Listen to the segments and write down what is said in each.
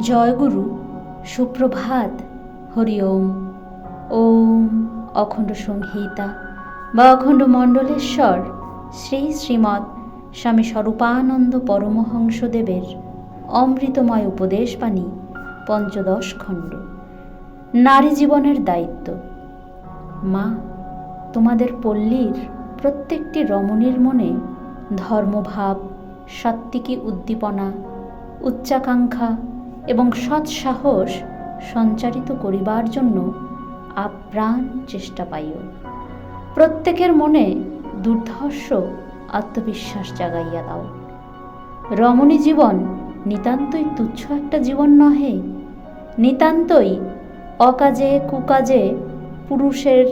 জয়গুরু, সুপ্রভাত, হরি ওম। ওম অখণ্ড সংহিতা বা অখণ্ড মণ্ডলেশ্বর শ্রী শ্রীমৎ স্বামী স্বরূপানন্দ পরমহংসদেবের অমৃতময় উপদেশ উপদেশবাণী, পঞ্চদশ খণ্ড। নারী জীবনের দায়িত্ব। মা, তোমাদের পল্লীর প্রত্যেকটি রমণীর মনে ধর্মভাব, সাত্ত্বিকী উদ্দীপনা, উচ্চাকাঙ্ক্ষা এবং সৎসাহস সঞ্চারিত করিবার জন্য আপ্রাণ চেষ্টা পাইও। প্রত্যেকের মনে দুর্ধর্ষ আত্মবিশ্বাস জাগাইয়া দাও। রমণী জীবন নিতান্তই তুচ্ছ একটা জীবন নহে, নিতান্তই অকাজে কুকাজে পুরুষের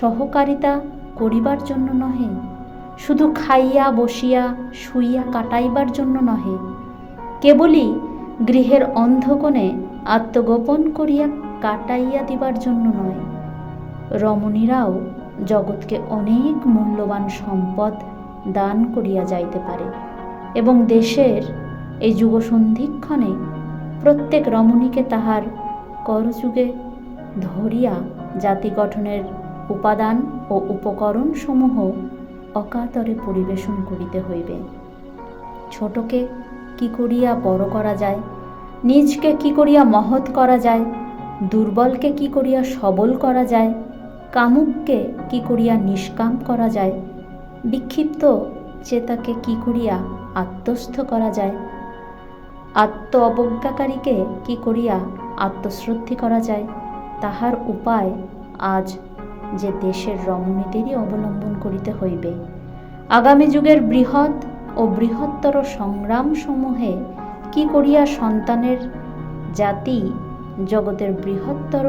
সহকারিতা করিবার জন্য নহে, শুধু খাইয়া বসিয়া শুইয়া কাটাইবার জন্য নহে, কেবলই গৃহের অন্ধকোণে আত্মগোপন করিয়া কাটাইয়া দিবার জন্য নয়। রমণীরাও জগৎকে অনেক মূল্যবান সম্পদ দান করিয়া যাইতে পারে এবং দেশের এই যুগসন্ধিক্ষণে প্রত্যেক রমণীকে তাহার করযুগে ধরিয়া জাতি গঠনের উপাদান ও উপকরণসমূহ অকাতরে পরিবেশন করিতে হইবে। ছোটকে কি করিয়া বড় করা যায়? নিজকে কি করিয়া মহৎ করা যায়? দুর্বলকে কি করিয়া সবল করা যায়? কামুককে কি করিয়া নিষ্কাম করা যায়? বিক্ষিপ্ত চেতাকে কি করিয়া আত্মস্থ করা যায়? আত্ম অবজ্ঞাকারীকে কি করিয়া আত্মশ্রদ্ধি করা যায়? তাহার উপায় আজ যে দেশের রমণীদেরই অবলম্বন করিতে হইবে। আগামী যুগের বৃহৎ ও বৃহত্তর সংগ্রামসমূহে কি করিয়া সন্তানের জাতি জগতের বৃহত্তর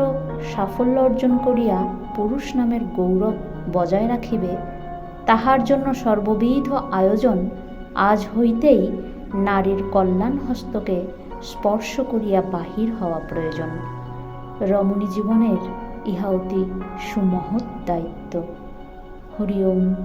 সাফল্য অর্জন করিয়া পুরুষ নামের গৌরব বজায় রাখিবে, তাহার জন্য সর্ববিধ আয়োজন আজ হইতেই নারীর কল্যাণ হস্তকে স্পর্শ করিয়া বাহির হওয়া প্রয়োজন। রমণী জীবনের ইহা অতি সুমহৎ দায়িত্ব। হরি ওম।